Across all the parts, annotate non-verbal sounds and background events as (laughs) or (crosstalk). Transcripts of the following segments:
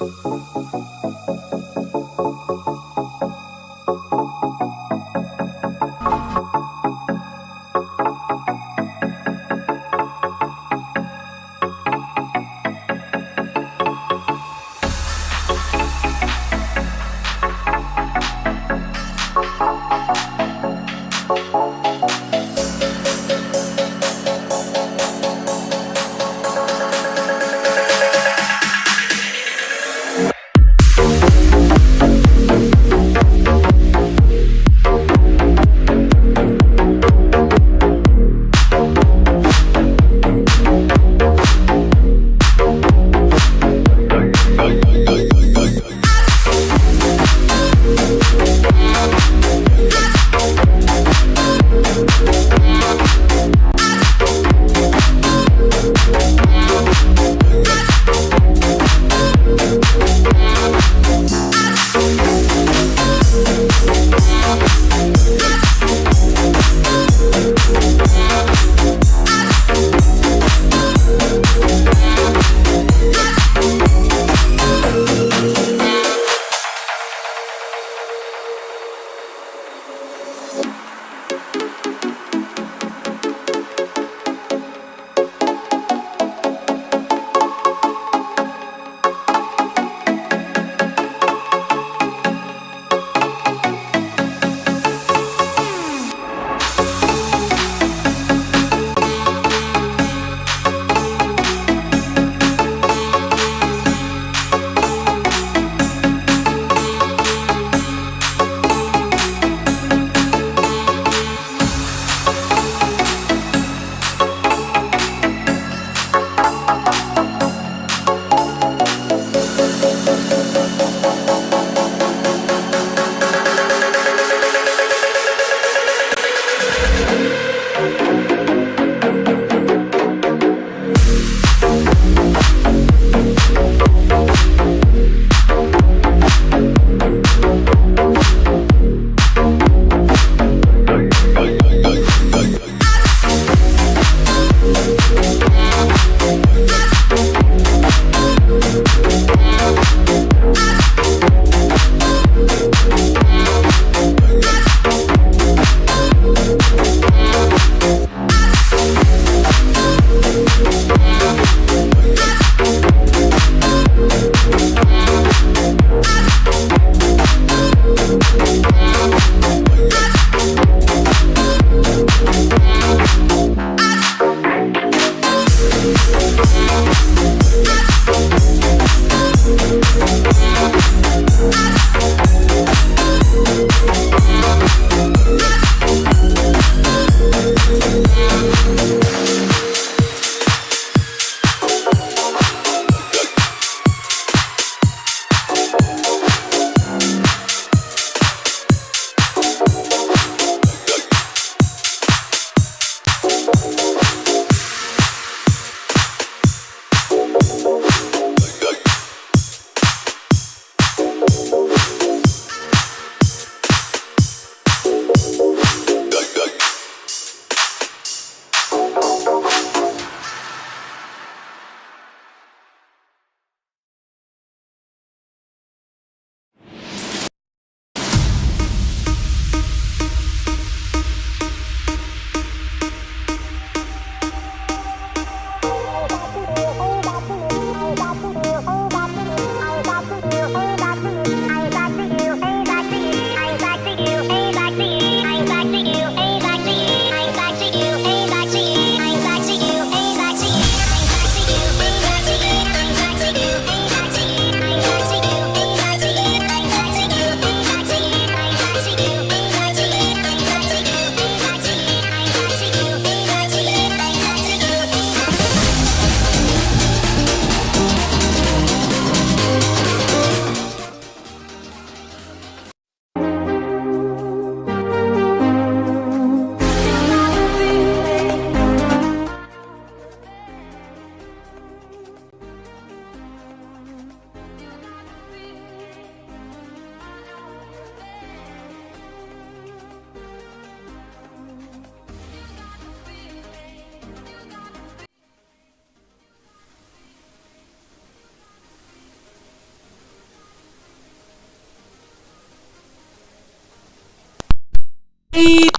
Merci.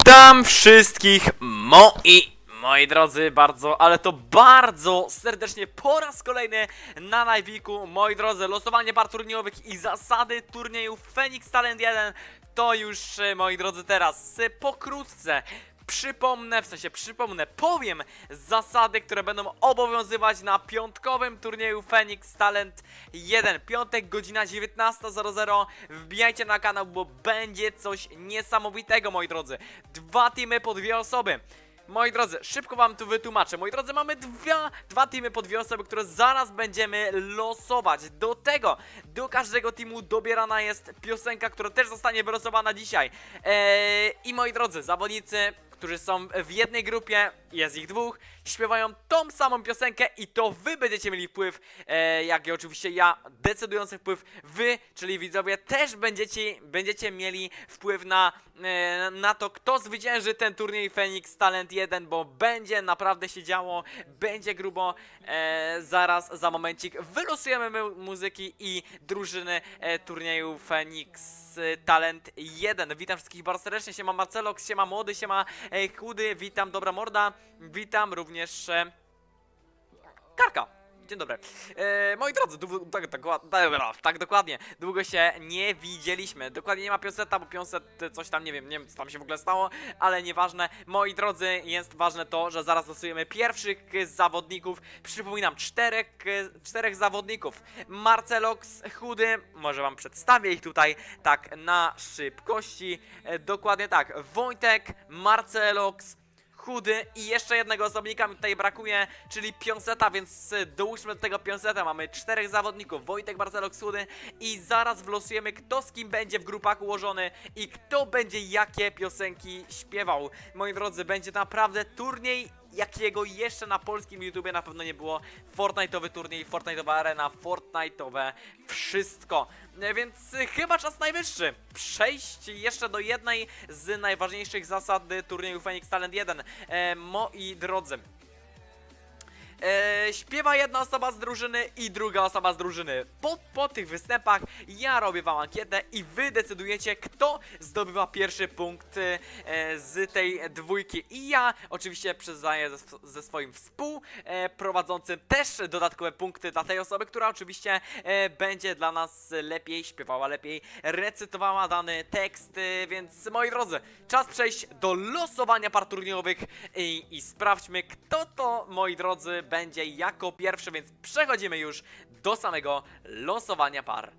Witam wszystkich moi, moi drodzy, bardzo, ale to bardzo serdecznie po raz kolejny na Najwiku. Moi drodzy, losowanie par turniejowych i zasady turnieju Phoenix Talent 1 to już, e, moi drodzy, teraz e, pokrótce przypomnę, w sensie przypomnę, powiem zasady, które będą obowiązywać na piątkowym turnieju Phoenix Talent 1. Piątek, godzina 19.00. Wbijajcie na kanał, bo będzie coś niesamowitego, moi drodzy. Dwa teamy po dwie osoby. Moi drodzy, szybko wam tu wytłumaczę. Moi drodzy, mamy dwa, dwa teamy po dwie osoby, które zaraz będziemy losować. Do tego, do każdego teamu dobierana jest piosenka, która też zostanie wylosowana dzisiaj. Eee, I moi drodzy, zawodnicy, którzy są w jednej grupie, jest ich dwóch, śpiewają tą samą piosenkę i to wy będziecie mieli wpływ, e, jak i oczywiście ja, decydujący wpływ, wy, czyli widzowie, też będziecie, będziecie mieli wpływ na, na to, kto zwycięży ten turniej Phoenix Talent 1, bo będzie naprawdę się działo, będzie grubo, e, zaraz, za momencik wylosujemy mu- muzyki i drużyny e, turnieju Phoenix e, Talent 1. Witam wszystkich bardzo serdecznie, siema Marcelox, siema Młody, siema e, Chudy, witam Dobra Morda, witam również e, Karka. Dzień dobry. E, moi drodzy, tak, tak, dobra, tak dokładnie, długo się nie widzieliśmy. Dokładnie nie ma Piąseta, bo Piąset e, coś tam, nie wiem, nie wiem co tam się w ogóle stało, ale nieważne. Moi drodzy, jest ważne to, że zaraz losujemy pierwszych zawodników. Przypominam, czterech, e, czterech zawodników. Marcelox, Chudy, może wam przedstawię ich tutaj tak na szybkości. E, dokładnie tak, Wojtek, Marcelox, chudy i jeszcze jednego osobnika mi tutaj brakuje, czyli Pionseta, więc y, dołóżmy do tego Pionseta. Mamy czterech zawodników, Wojtek, Marcelo, Chudy i zaraz wlosujemy kto z kim będzie w grupach ułożony i kto będzie jakie piosenki śpiewał. Moi drodzy, będzie naprawdę turniej jakiego jeszcze na polskim YouTubie na pewno nie było. Fortnite'owy turniej, Fortnite'owa arena, Fortnite'owe wszystko. E, Więc chyba czas najwyższy przejść jeszcze do jednej z najważniejszych zasad turnieju Phoenix Talent 1. E, moi drodzy, E, śpiewa jedna osoba z drużyny i druga osoba z drużyny. Po, po tych występach ja robię wam ankietę i wy decydujecie, kto zdobywa pierwszy punkt e, z tej dwójki. I ja oczywiście przyznaję ze, ze swoim współprowadzącym też dodatkowe punkty dla tej osoby, która oczywiście e, będzie dla nas lepiej śpiewała, lepiej recytowała dany tekst. E, więc moi drodzy, czas przejść do losowania par turniejowych i, i sprawdźmy, kto to, moi drodzy, będzie jako pierwszy, więc przechodzimy już do samego losowania par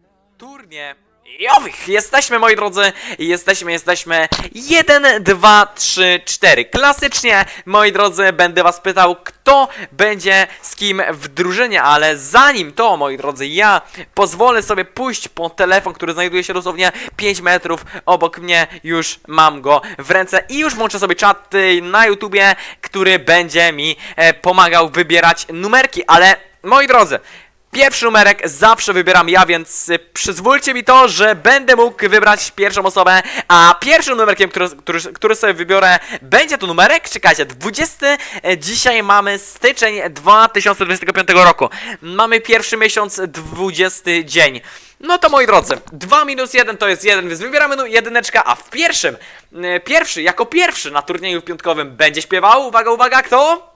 turniejowych. Jesteśmy, moi drodzy, jesteśmy, jesteśmy 1, 2, 3, 4. Klasycznie, moi drodzy, będę was pytał, kto będzie z kim w drużynie, ale zanim to, moi drodzy, ja pozwolę sobie pójść po telefon, który znajduje się dosłownie 5 metrów obok mnie, już mam go w ręce i już włączę sobie czat na YouTubie, który będzie mi e, pomagał wybierać numerki, ale moi drodzy, Pierwszy numerek zawsze wybieram ja, więc y, przyzwólcie mi to, że będę mógł wybrać pierwszą osobę, a pierwszym numerkiem, który, który, który sobie wybiorę, będzie to numerek, czekajcie, 20, e, dzisiaj mamy styczeń 2025 roku. Mamy pierwszy miesiąc, 20 dzień. No to moi drodzy, 2 minus 1 to jest 1, więc wybieramy nu- jedyneczka, a w pierwszym, e, pierwszy, jako pierwszy na turnieju piątkowym będzie śpiewał, uwaga, uwaga, kto?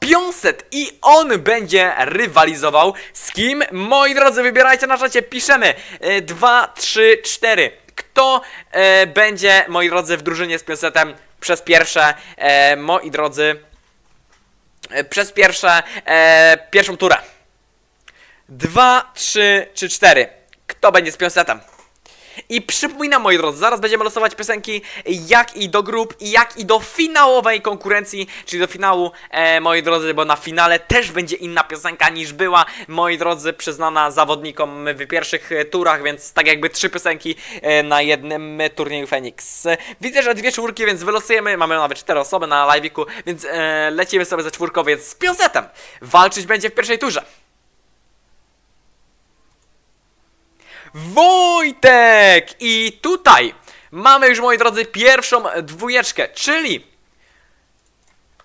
Piąset i on będzie rywalizował z kim? Moi drodzy, wybierajcie na czacie, piszemy 2, 3, 4. Kto e, będzie, moi drodzy, w drużynie z Piąsetem przez pierwsze, e, moi drodzy, e, przez pierwsze, e, pierwszą turę? 2, 3 czy 4. Kto będzie z Piąsetem? I przypominam, moi drodzy, zaraz będziemy losować piosenki jak i do grup, i jak i do finałowej konkurencji, czyli do finału, e, moi drodzy, bo na finale też będzie inna piosenka niż była, moi drodzy, przyznana zawodnikom w pierwszych turach, więc tak jakby trzy piosenki e, na jednym turnieju Phoenix. Widzę, że dwie czwórki, więc wylosujemy, mamy nawet cztery osoby na live'iku, więc e, lecimy sobie ze czwórkowiec z Pionsetem. Walczyć będzie w pierwszej turze. Wojtek! I tutaj mamy już, moi drodzy, pierwszą dwójeczkę, czyli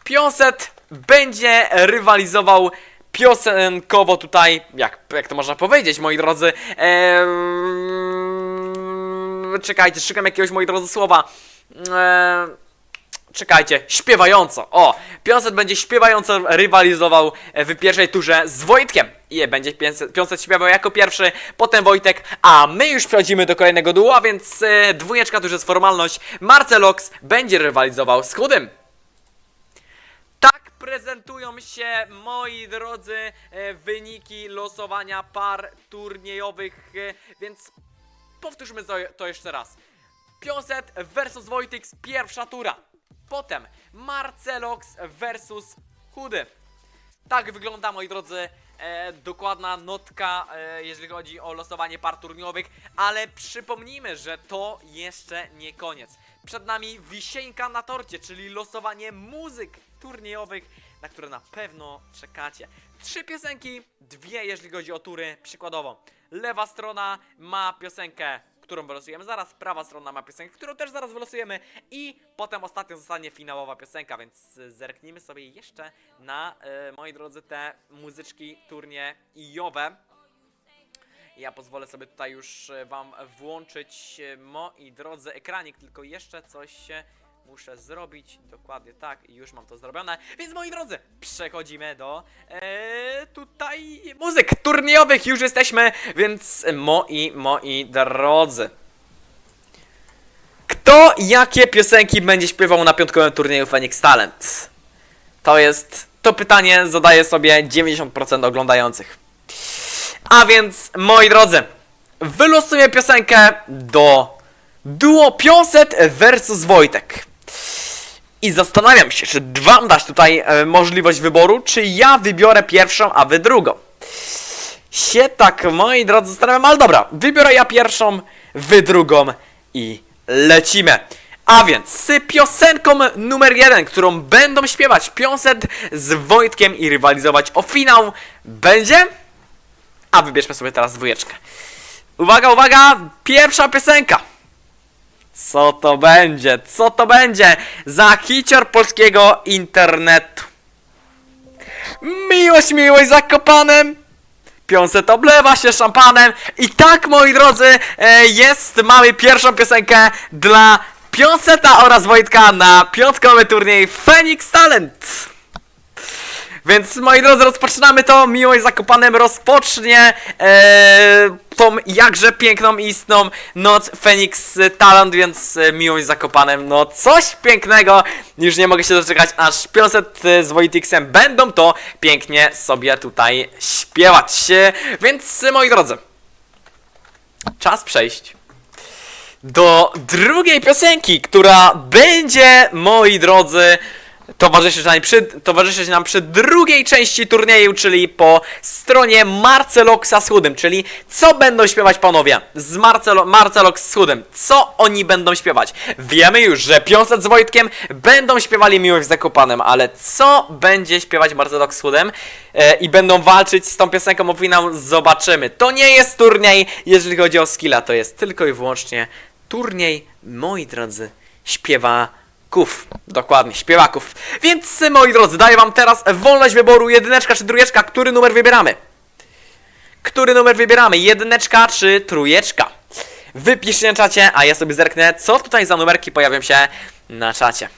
Pionset będzie rywalizował piosenkowo tutaj, jak, jak to można powiedzieć, moi drodzy. Eee, czekajcie, szukam jakiegoś, moi drodzy, słowa. Eee, Czekajcie, śpiewająco. O, Pionset będzie śpiewająco rywalizował e, w pierwszej turze z Wojtkiem. I będzie Pionset śpiewał jako pierwszy, potem Wojtek, a my już przechodzimy do kolejnego duła, więc e, dwójeczka to już jest formalność. Marcelox będzie rywalizował z Chudym. Tak prezentują się, moi drodzy, e, wyniki losowania par turniejowych, e, więc powtórzmy to, jeszcze raz. Pionset versus Wojtyks, pierwsza tura. Potem Marcelox versus Chudy. Tak wygląda, moi drodzy, e, dokładna notka, e, jeżeli chodzi o losowanie par turniejowych, ale przypomnijmy, że to jeszcze nie koniec. Przed nami wisienka na torcie, czyli losowanie muzyk turniejowych, na które na pewno czekacie. Trzy piosenki, dwie jeżeli chodzi o tury, przykładowo. Lewa strona ma piosenkę którą wylosujemy zaraz, prawa strona ma piosenkę, którą też zaraz wylosujemy i potem ostatnio zostanie finałowa piosenka, więc zerknijmy sobie jeszcze na, y, moi drodzy, te muzyczki turniejowe. Ja pozwolę sobie tutaj już y, wam włączyć, y, moi drodzy, ekranik, tylko jeszcze coś muszę zrobić, dokładnie tak, i już mam to zrobione, więc moi drodzy, przechodzimy do e, tutaj muzyk turniejowych, już jesteśmy, więc moi, moi drodzy. Kto jakie piosenki będzie śpiewał na piątkowym turnieju Phoenix Talent? To jest, to pytanie zadaje sobie 90% oglądających. A więc, moi drodzy, wylosuję piosenkę do duo Pionset versus Wojtek. I zastanawiam się, czy wam dać tutaj e, możliwość wyboru, czy ja wybiorę pierwszą, a wy drugą. Się tak, moi drodzy, zastanawiam, ale dobra, wybiorę ja pierwszą, wy drugą i lecimy. A więc z piosenką numer jeden, którą będą śpiewać Pionset z Wojtkiem i rywalizować o finał, będzie... A wybierzmy sobie teraz dwójeczkę. Uwaga, uwaga! Pierwsza piosenka! Co to będzie? Co to będzie? Za hicior polskiego internetu. Miłość, miłość za kopanem. Pionset oblewa się szampanem. I tak, moi drodzy, e, jest, mamy pierwszą piosenkę dla Pionseta oraz Wojtka na piątkowy turniej Phoenix Talent. Więc moi drodzy, rozpoczynamy to. Miłość Zakopanem rozpocznie e, tą jakże piękną istną noc Phoenix Talent, więc e, Miłość Zakopanem, no coś pięknego. Już nie mogę się doczekać, aż 500 e, z Wojtixem będą to pięknie sobie tutaj śpiewać. E, Więc moi drodzy, czas przejść do drugiej piosenki, która będzie, moi drodzy, towarzyszyć nam przy, towarzyszyć nam przy drugiej części turnieju, czyli po stronie Marceloxa z Chudym, czyli co będą śpiewać panowie z Marcelo, Marcelox z Chudym, co oni będą śpiewać. Wiemy już, że Pionset z Wojtkiem będą śpiewali Miłość z Zakopanem, ale co będzie śpiewać Marcelox z Chudym? E, i będą walczyć z tą piosenką o finał, zobaczymy. To nie jest turniej, jeżeli chodzi o skilla, to jest tylko i wyłącznie turniej, moi drodzy, śpiewaków. Dokładnie, śpiewaków. Więc, moi drodzy, daję wam teraz wolność wyboru, jedyneczka czy trójeczka, który numer wybieramy? Który numer wybieramy? Jedyneczka czy trójeczka? Wypiszcie na czacie, a ja sobie zerknę, co tutaj za numerki pojawią się na czacie.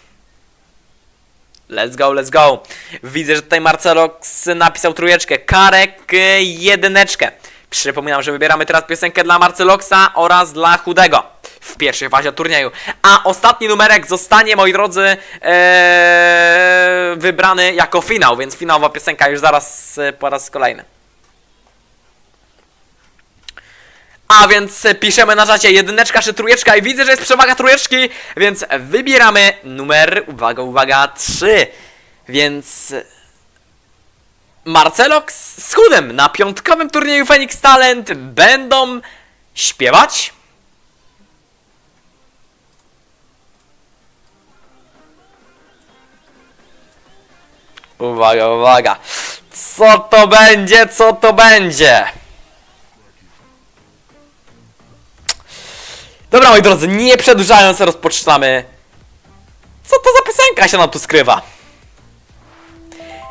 Let's go, let's go. Widzę, że tutaj Marcelox napisał trójeczkę, Karek y, jedyneczkę. Przypominam, że wybieramy teraz piosenkę dla Marceloxa oraz dla Chudego w pierwszej fazie turnieju. A ostatni numerek zostanie, moi drodzy, ee, wybrany jako finał, więc finałowa piosenka już zaraz e, po raz kolejny. A więc piszemy na czacie jedyneczka czy trójeczka i widzę, że jest przewaga trójeczki, więc wybieramy numer, uwaga, uwaga, 3. Więc Marcelox z Chudem na piątkowym turnieju Phoenix Talent będą śpiewać. Uwaga, uwaga. Co to będzie? Co to będzie? Dobra, moi drodzy, nie przedłużając, rozpoczynamy. Co to za piosenka się nam tu skrywa?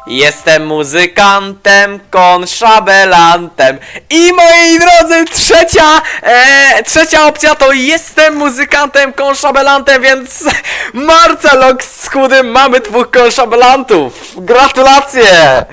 Jestem muzykantem, konszabelantem I moi drodzy, trzecia, e, trzecia opcja to jestem muzykantem, konszabelantem, więc Marcelox z chudym mamy dwóch konszabelantów. Gratulacje!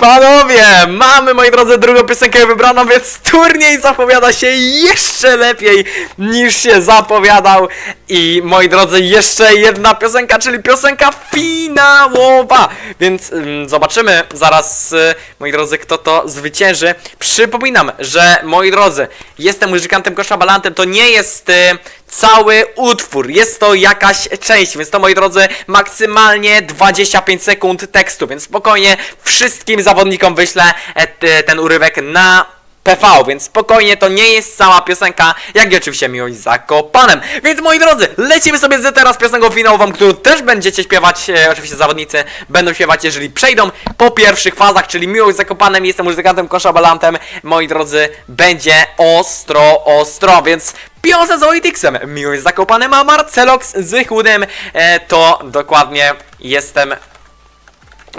Panowie, mamy moi drodzy drugą piosenkę wybraną, więc turniej zapowiada się jeszcze lepiej niż się zapowiadał. I moi drodzy, jeszcze jedna piosenka, czyli piosenka finałowa. Więc ym, zobaczymy zaraz, y, moi drodzy, kto to zwycięży. Przypominam, że moi drodzy, jestem muzykantem koszabalantem, to nie jest y, cały utwór, jest to jakaś część, więc to moi drodzy, maksymalnie 25 sekund tekstu, więc spokojnie wszystkim zawodnikom wyślę e, ten urywek na PV, więc spokojnie, to nie jest cała piosenka, jak i oczywiście miłość z Zakopanem. Więc moi drodzy, lecimy sobie z teraz piosenką finałową, którą też będziecie śpiewać, e, oczywiście zawodnicy będą śpiewać, jeżeli przejdą po pierwszych fazach, czyli miłość z Zakopanem, jestem muzykantem, koszabalantem, moi drodzy, będzie ostro, ostro, więc Piosa z Oitixem, miłość z Zakopanem, a Marcelox z Chudem, e, to dokładnie jestem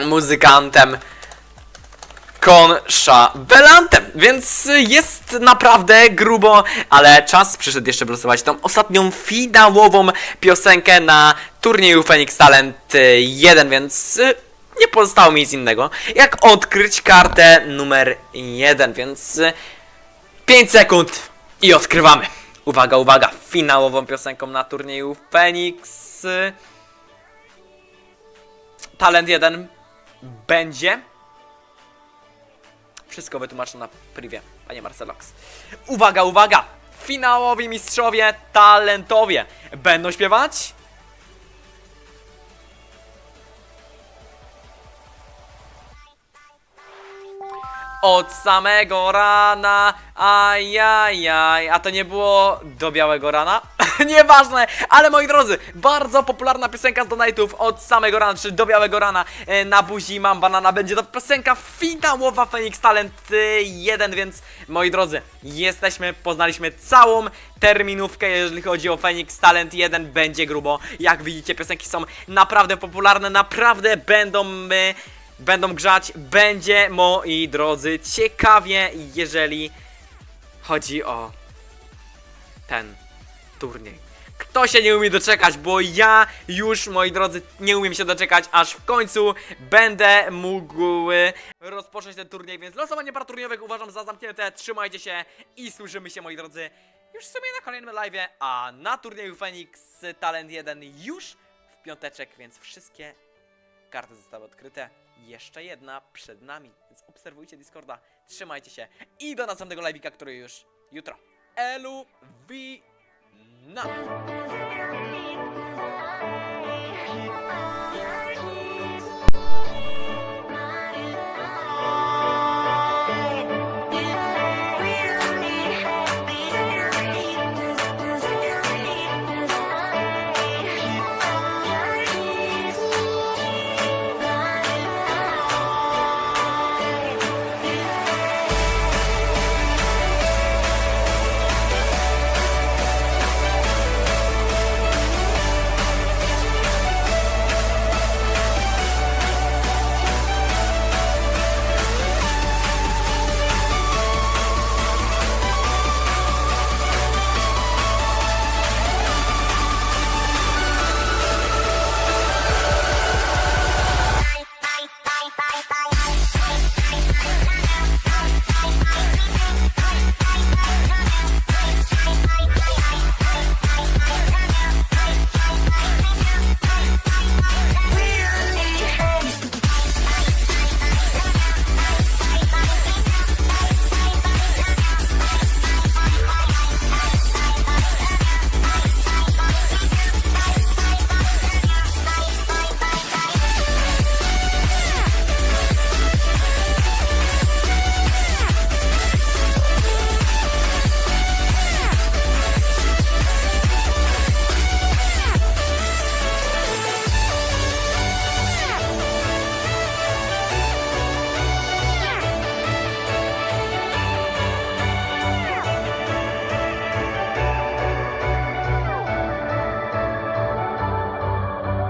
muzykantem konszabelantem, więc jest naprawdę grubo, ale czas przyszedł jeszcze wylosować tą ostatnią finałową piosenkę na turnieju Phoenix Talent 1, więc y, nie pozostało mi nic innego, jak odkryć kartę numer 1, więc y, 5 sekund i odkrywamy. Uwaga, uwaga, finałową piosenką na turnieju Phoenix y, Talent 1 będzie wszystko wytłumaczę na privie, panie Marcelox. Uwaga, uwaga! Finałowi mistrzowie talentowie będą śpiewać? Od samego rana, ajajaj, a to nie było do białego rana? (laughs) Nieważne, ale moi drodzy, bardzo popularna piosenka z Donatów od samego rana, czy do białego rana. E, na buzi mam banana, będzie to piosenka finałowa Phoenix Talent e, 1, więc moi drodzy, jesteśmy, poznaliśmy całą terminówkę, jeżeli chodzi o Phoenix Talent 1, będzie grubo, jak widzicie piosenki są naprawdę popularne, naprawdę będą... E, będą grzać, będzie, moi drodzy, ciekawie, jeżeli chodzi o ten turniej. Kto się nie umie doczekać, bo ja już, moi drodzy, nie umiem się doczekać, aż w końcu będę mógł e, rozpocząć ten turniej, więc losowanie par uważam za zamknięte, trzymajcie się i słyszymy się, moi drodzy, już w sumie na kolejnym live, a na turnieju Phoenix Talent 1 już w piąteczek, więc wszystkie karty zostały odkryte. Jeszcze jedna przed nami, więc obserwujcie Discorda, trzymajcie się i do następnego live'ika, który już jutro. Elu, wi, na.